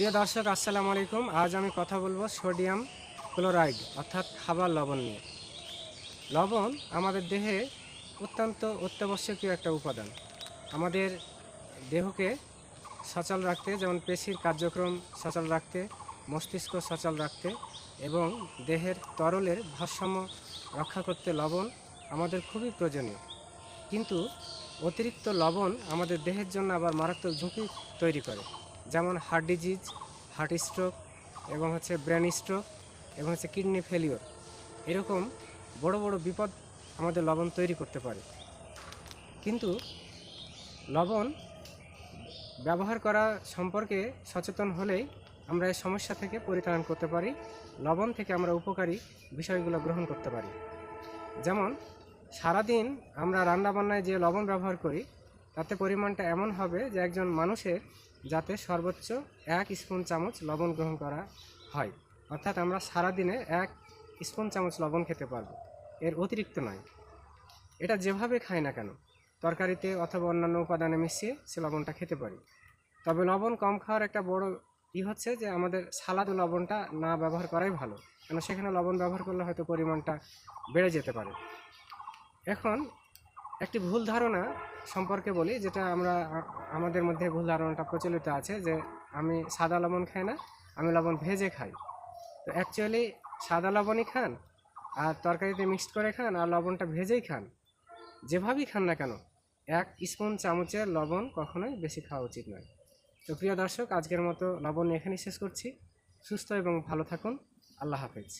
প্রিয় দর্শক, আসসালামু আলাইকুম। আজ আমি কথা বলব সোডিয়াম ক্লোরাইড, অর্থাৎ খাবার লবণ নিয়ে। লবণ আমাদের দেহে অত্যন্ত অত্যাবশ্যকীয় একটা উপাদান। আমাদের দেহকে সচল রাখতে, যেমন পেশির কার্যক্রম সচল রাখতে, মস্তিষ্ক সচল রাখতে এবং দেহের তরলের ভারসাম্য রক্ষা করতে লবণ আমাদের খুবই প্রয়োজনীয়। কিন্তু অতিরিক্ত লবণ আমাদের দেহের জন্য আবার মারাত্মক ঝুঁকি তৈরি করে। যেমন হার্ট ডিজিজ হার্ট স্ট্রোক এবং হচ্ছে ব্রেন স্ট্রোক এবং হচ্ছে কিডনি ফেলিওর এরকম বড় বড় বিপদ আমাদের লবণ তৈরি করতে পারে। কিন্তু লবণ ব্যবহার করা সম্পর্কে সচেতন হলেই আমরা এই সমস্যা থেকে পরিত্রাণ করতে পারি, লবণ থেকে আমরা উপকারী বিষয়গুলো গ্রহণ করতে পারি। যেমন, সারাদিন আমরা রান্নাবান্নায় যে লবণ ব্যবহার করি, তাতে পরিমাণটা এমন হবে যে একজন মানুষের যাতে সর্বোচ্চ এক স্পুন চামচ লবণ গ্রহণ করা হয়। অর্থাৎ আমরা সারাদিনে এক স্পুন চামচ লবণ খেতে পারব। এর অতিরিক্ত নয়। এটা যেভাবে খাই না কেন, তরকারিতে অথবা অন্যান্য উপাদানে মিশিয়ে সে লবণটা খেতে পারি। তবে লবণ কম খাওয়ার একটা বড় ই হচ্ছে যে আমাদের সালাদে লবণটা না ব্যবহার করাই ভালো। কেন সেখানে লবণ ব্যবহার করলে হয়তো পরিমাণটা বেড়ে যেতে পারে। এখন একটি ভুল ধারণা সম্পর্কে বলি, যেটা আমরা, আমাদের মধ্যে ভুল ধারণাটা প্রচলিত আছে যে আমি সাদা লবণ খাই না, আমি লবণ ভেজে খাই। তো অ্যাকচুয়ালি সাদা লবণই খান, আর তরকারিতে মিক্সড করে খান, আর লবণটা ভেজেই খান। যেভাবেই খান না কেন, এক স্পুন চামচের লবণ কখনোই বেশি খাওয়া উচিত নয়। তো প্রিয় দর্শক, আজকের মতো লবণ এখানেই শেষ করছি। সুস্থ এবং ভালো থাকুন। আল্লাহ হাফেজ।